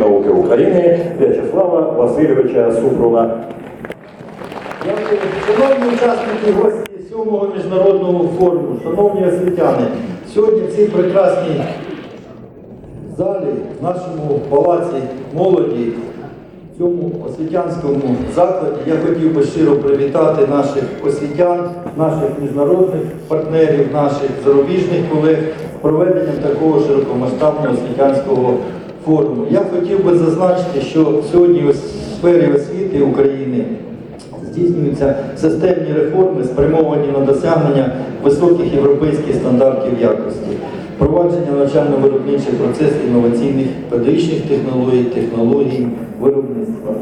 науки України В'ячеслава Васильовича Супруна. Шановні учасники гості сьомого міжнародного форуму, шановні освітяни, сьогодні в цій прекрасній залі, в нашому палаці молоді, в цьому освітянському закладі я хотів би щиро привітати наших освітян, наших міжнародних партнерів, наших зарубіжних колег з проведенням такого широкомасштабного освітянського форуму. Я хотів би зазначити, що сьогодні у сфері освіти України здійснюються системні реформи, спрямовані на досягнення високих європейських стандартів якості, впровадження навчально-виробничих процесів інноваційних педагогічних технологій, технологій виробництва.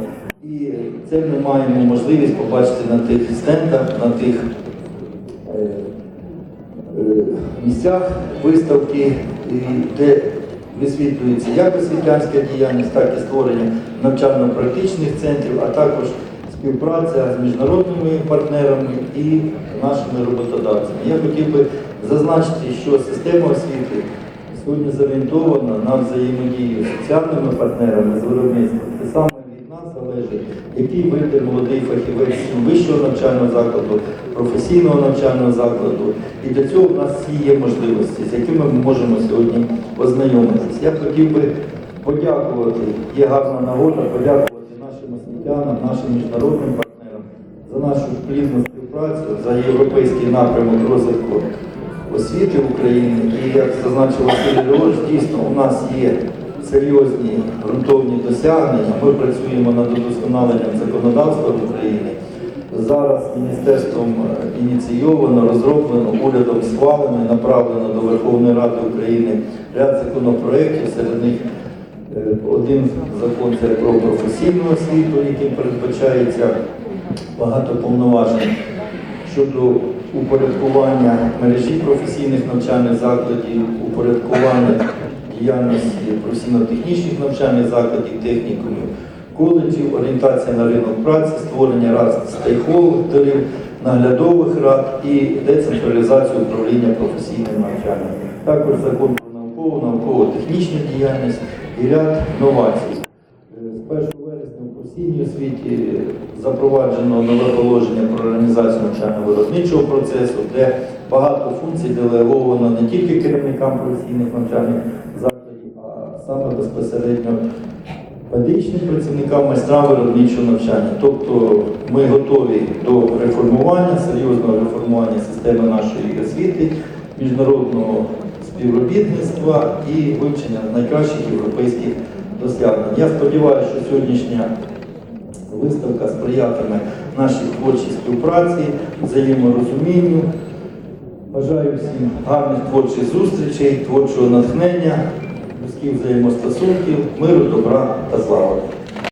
І це ми маємо можливість побачити на тих стендах, на тих е, е, місцях виставки, де висвітлюється як освітянська діяльність, так і створення навчально-практичних центрів, а також співпраця з міжнародними партнерами і нашими роботодавцями. Я хотів би зазначити, що система освіти сьогодні зорієнтована на взаємодію з соціальними партнерами з виробництва. Це саме від нас залежить, який вийде молодий фахівець вищого навчального закладу, професійного навчального закладу. І для цього в нас всі є можливості, з якими ми можемо сьогодні ознайомитися. Я хотів би подякувати, є гарна нагода, подякувати нашим освітянам, нашим міжнародним партнерам за нашу плідну співпрацю, за європейський напрямок розвитку освіти України. І як зазначив Василь Григорович, дійсно у нас є серйозні ґрунтовні досягнення. Ми працюємо над удосконаленням законодавства в Україні. Зараз міністерством е, ініційовано, розроблено, урядом схвалено, направлено до Верховної Ради України ряд законопроєктів, серед них Е, Один закон це про професійну освіту, яким передбачається багато повноважень щодо упорядкування мережі професійних навчальних закладів, упорядкування діяльності професійно-технічних навчальних закладів, технікумів, коледжів, орієнтація на ринок праці, створення рад стейкхолдерів, наглядових рад і децентралізацію управління професійним навчанням. Також закон про наукову, науково-технічну діяльність і ряд новацій. Е, З 1 вересня в професійній освіті запроваджено нове положення про організацію навчально-виробничого процесу, де багато функцій делеговано не тільки керівникам професійних навчальних закладів, а саме безпосередньо педагогічним працівникам майстрам виробничого навчання. Тобто ми готові до реформування, серйозного реформування системи нашої освіти, міжнародного співробітництва і вивчення найкращих європейських досягнень. Я сподіваюся, що сьогоднішня виставка сприятиме нашій творчій співпраці, взаєморозумінню. Бажаю всім гарних творчих зустрічей, творчого натхнення, близьких взаємостосунків, миру, добра та слави.